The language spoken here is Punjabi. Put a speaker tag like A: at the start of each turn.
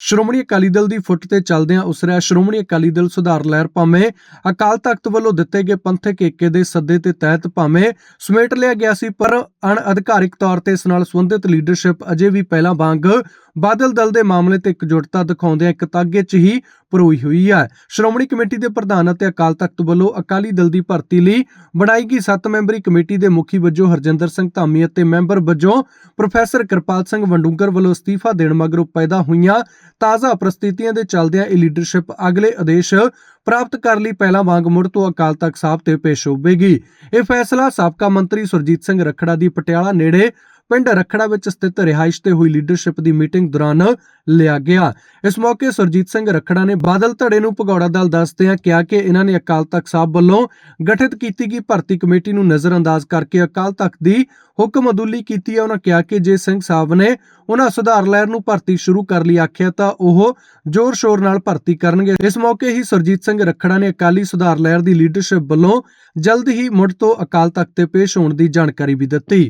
A: ਸ਼੍ਰੋਮਣੀ ਅਕਾਲੀ ਦਲ ਦੀ ਫੁੱਟ ਤੇ ਚੱਲਦਿਆਂ ਉਸਰਿਆ ਸ਼੍ਰੋਮਣੀ ਅਕਾਲੀ ਦਲ ਸੁਧਾਰ ਲਹਿਰ ਭਾਵੇਂ ਅਕਾਲ ਤਖਤ ਵੱਲੋਂ ਦਿੱਤੇ ਗਏ ਪੰਥਕ ਏਕੇ ਦੇ ਸੱਦੇ ਤੇ ਤਹਿਤ ਭਾਵੇਂ ਸਮੇਟ ਲਿਆ ਗਿਆ ਸੀ, ਪਰ ਅਣਅਧਿਕਾਰਿਕ ਤੌਰ ਤੇ ਇਸ ਨਾਲ ਸੰਬੰਧਿਤ ਲੀਡਰਸ਼ਿਪ ਅਜੇ ਵੀ ਪਹਿਲਾਂ ਵਾਂਗ ਬਾਦਲ ਦਲ ਦੇ ਮਾਮਲੇ ਤੇ ਇਕਜੁੱਟਤਾ ਦਿਖਾਉਂਦਿਆਂ ਇੱਕ ਤਾਗੇ 'ਚ ਹੀ ਪਰੋਈ ਹੋਈ ਹੈ। ਸ਼੍ਰੋਮਣੀ ਕਮੇਟੀ ਦੇ ਪ੍ਰਧਾਨ ਅਤੇ ਅਕਾਲ ਤਖਤ ਵੱਲੋਂ ਅਕਾਲੀ ਦਲ ਦੀ ਭਰਤੀ ਲਈ ਬਣਾਈ ਗਈ 7 ਮੈਂਬਰੀ ਕਮੇਟੀ ਦੇ ਮੁਖੀ ਵਜੋਂ ਹਰਜਿੰਦਰ ਸਿੰਘ ਧਾਮੀ ਅਤੇ ਮੈਂਬਰ ਵਜੋਂ ਪ੍ਰੋਫੈਸਰ ਕਿਰਪਾਲ ਸਿੰਘ ਵੰਡੂੰਗਰ ਵੱਲੋਂ ਅਸਤੀਫਾ ਦੇਣ ਮਗਰੋਂ ਪੈਦਾ ਹੋਈਆਂ ਤਾਜ਼ਾ ਪ੍ਰਸਥਿਤੀਆਂ ਦੇ ਚੱਲਦਿਆਂ ਇਹ ਲੀਡਰਸ਼ਿਪ ਅਗਲੇ ਆਦੇਸ਼ ਪ੍ਰਾਪਤ ਕਰਨ ਲਈ ਪਹਿਲਾਂ ਵਾਂਗ ਮੁੜ ਤੋਂ ਅਕਾਲ ਤਖਤ ਸਾਹਿਬ ਤੇ ਪੇਸ਼ ਹੋਵੇਗੀ। ਇਹ ਫੈਸਲਾ ਸਾਬਕਾ ਮੰਤਰੀ ਸੁਰਜੀਤ ਸਿੰਘ ਰਖੜਾ ਦੀ ਪਟਿਆਲਾ ਨੇੜੇ ਪਿੰਡ ਰਖੜਾ ਵਿੱਚ ਸਥਿਤ ਰਿਹਾਇਸ਼ ਤੇ ਹੋਈ ਲੀਡਰਸ਼ਿਪ ਦੀ ਮੀਟਿੰਗ ਦੌਰਾਨ ਲਿਆ ਗਿਆ। ਇਸ ਮੌਕੇ ਸੁਰਜੀਤ ਸਿੰਘ ਰਖੜਾ ਨੇ ਬਾਦਲ ਧੜੇ ਨੂੰ ਭਗੌੜਾ ਦਲ ਦੱਸਦਿਆਂ ਕਿਹਾ ਕਿ ਇਹਨਾਂ ਨੇ ਅਕਾਲ ਤਖਤ ਸਾਹਿਬ ਵੱਲੋਂ ਗਠਿਤ ਕੀਤੀ ਗਈ ਭਰਤੀ ਕਮੇਟੀ ਨੂੰ ਨਜ਼ਰਅੰਦਾਜ਼ ਕਰਕੇ ਅਕਾਲ ਤਖਤ ਦੀ ਹੁਕਮ ਅਦੁੱਲੀ ਕੀਤੀ ਹੈ। ਉਹਨਾਂ ਕਿਹਾ ਕਿ ਜੇ ਸਿੰਘ ਸਾਹਿਬ ਨੇ ਉਹਨਾਂ ਸੁਧਾਰ ਲਹਿਰ ਨੂੰ ਭਰਤੀ ਸ਼ੁਰੂ ਕਰ ਲਈ ਆਖਿਆ ਤਾਂ ਉਹ ਜ਼ੋਰ ਸ਼ੋਰ ਨਾਲ ਭਰਤੀ ਕਰਨਗੇ। ਇਸ ਮੌਕੇ ਹੀ ਸੁਰਜੀਤ ਸਿੰਘ ਰਖੜਾ ਨੇ ਅਕਾਲੀ ਸੁਧਾਰ ਲਹਿਰ ਦੀ ਲੀਡਰਸ਼ਿਪ ਵੱਲੋਂ ਜਲਦ ਹੀ ਮੁੜ ਤੋਂ ਅਕਾਲ ਤਖਤ ਤੇ ਪੇਸ਼ ਹੋਣ ਦੀ ਜਾਣਕਾਰੀ ਵੀ ਦਿੱਤੀ।